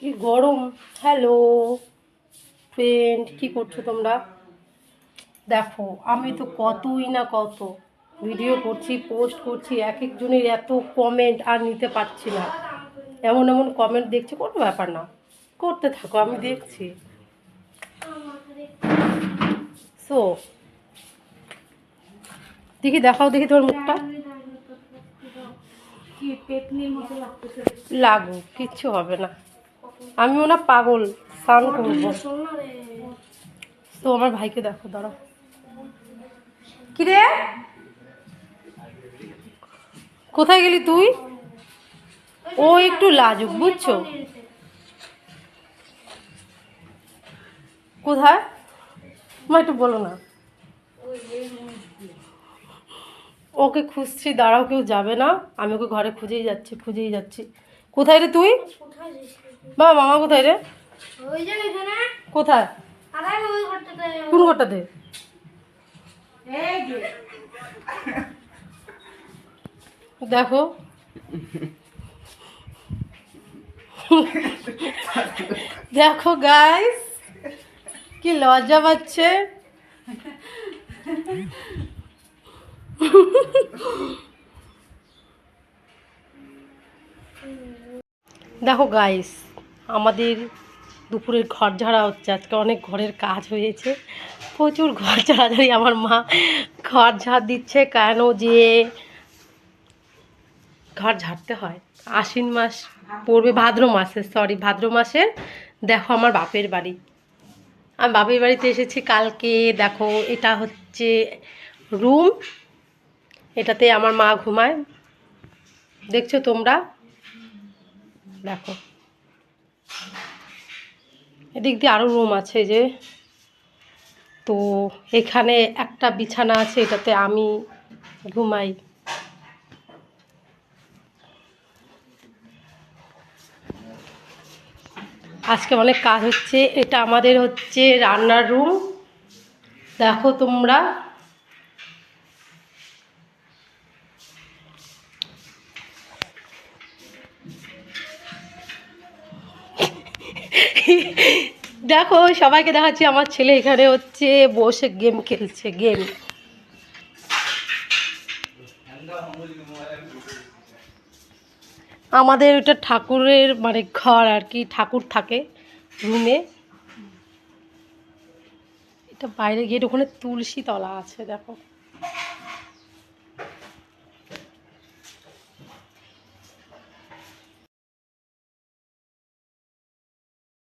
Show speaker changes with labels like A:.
A: কি গরম? Hello friend কি করছ তোমরা? দেখো আমি তো কতই না কত ভিডিও করছি পোস্ট করছি এক একজনের এত কমেন্ট আর নিতে পারছি না। এমন এমন কমেন্ট দেখছি কোনো ব্যাপার না। করতে থাকো আমি দেখছি। সো দেখি দেখাও দেখি তোমার মুখটা। লাগু কিচ্ছু হবে না। আমি ওনা পাগল স্নান করব। তো আমার ভাইকে দেখো দাঁড়াও। কিরে কোথায় গেলি তুই? ও একটু লাজুক বুঝছ? কোথায়? মা একটু বলো না। ওকে খুঁজছি দাঁড়াও কেউ যাবে না। আমি ওকে ঘরে খুঁজেই যাচ্ছি খুঁজেই যাচ্ছি। কোথায় রে তুই? বাবা মামা কোথায় রে? কোথায়? কোন ঘরটাতে? দেখো। দেখো গাইস কি লজ্জা পাচ্ছে। দেখো গাইস আমাদের দুপুরের ঘর ঝাড়া হচ্ছে। আজকে অনেক ঘরের কাজ হয়েছে। প্রচুর ঘর ঝাড়াঝাড়ি। আমার মা ঘর ঝাড় দিচ্ছে কেন যে ঘর ঝাড়তে হয়। আশ্বিন মাস পড়বে ভাদ্র মাসে সরি ভাদ্র মাসে দেখো আমার বাপের বাড়ি। আমি বাপের বাড়িতে এসেছি কালকে। দেখো এটা হচ্ছে রুম। এটাতে আমার মা ঘুমায়। দেখছ তোমরা? দেখো। এদিক দিয়ে আরও রুম আছে যে। তো এখানে একটা বিছানা আছে, এটাতে আমি ঘুমাই। আজকে অনেক কাজ হচ্ছে, এটা আমাদের হচ্ছে রান্নার রুম দেখো তোমরা। দেখো, সবাইকে দেখাচ্ছি, আমার ছেলে এখানে হচ্ছে, বসে গেম খেলছে, গেম। আমাদের ওটা ঠাকুরের মানে ঘর আর কি, ঠাকুর থাকে রুমে। এটা বাইরে গিয়ে ওখানে তুলসী তলা আছে, দেখো।